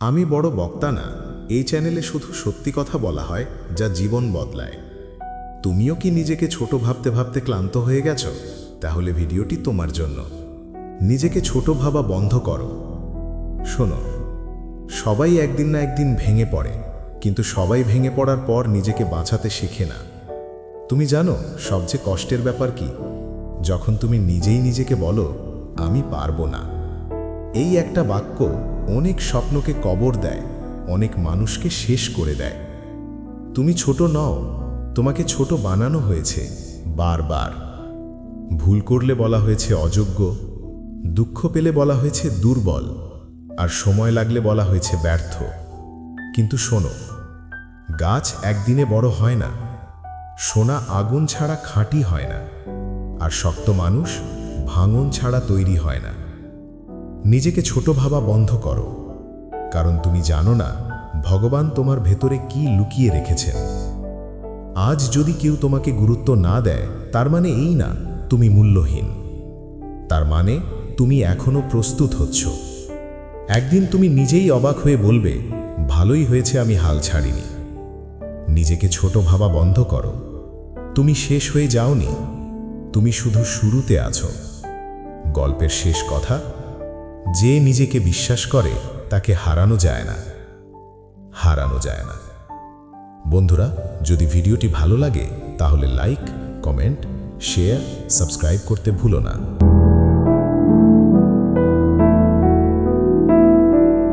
আমি বড় বক্তা না, এই চ্যানেলে শুধু সত্যি কথা বলা হয়, যা জীবন বদলায়। তুমিও কি নিজেকে ছোট ভাবতে ভাবতে ক্লান্ত হয়ে গেছ? তাহলে ভিডিওটি তোমার জন্য। নিজেকে ছোট ভাবা বন্ধ করো। শোনো, সবাই একদিন না একদিন ভেঙে পড়ে, কিন্তু সবাই ভেঙে পড়ার পর নিজেকে বাঁচাতে শেখে না। তুমি জানো সবচেয়ে কষ্টের ব্যাপার কি? যখন তুমি নিজেই নিজেকে বলো, আমি পারব না। এই একটা বাক্য অনেক স্বপ্নকে কবর দেয়, অনেক মানুষকে শেষ করে দেয়। তুমি ছোট নও, তোমাকে ছোট বানানো হয়েছে, বারবার। ভুল করলে বলা হয়েছে অযোগ্য, দুঃখ পেলে বলা হয়েছে দুর্বল, আর সময় লাগলে বলা হয়েছে ব্যর্থ। কিন্তু শোনো, গাছ একদিনে বড় হয় না, সোনা আগুন ছাড়া খাঁটি হয় না, আর শক্ত মানুষ ভাঙন ছাড়া তৈরি হয় না। নিজেকে ছোট ভাবা বন্ধ করো। কারণ তুমি জানো না ভগবান তোমার ভেতরে কি লুকিয়ে রেখেছেন। আজ যদি কেউ তোমাকে গুরুত্ব না দেয়, তার মানে এই না, তুমি মূল্যহীন। তার মানে তুমি এখনও প্রস্তুত হচ্ছ। একদিন তুমি নিজেই অবাক হয়ে বলবে, ভালোই হয়েছে আমি হাল ছাড়িনি। নিজেকে ছোট ভাবা বন্ধ করো। তুমি শেষ হয়ে যাওনি। তুমি শুধু শুরুতে আছো। গল্পের শেষ কথা যে নিজেকে বিশ্বাস করে, তাকে হারানো যায় না। হারানো যায় না। বন্ধুরা, যদি ভিডিওটি ভালো লাগে, তাহলে লাইক কমেন্ট শেয়ার সাবস্ক্রাইব করতে ভুলো না।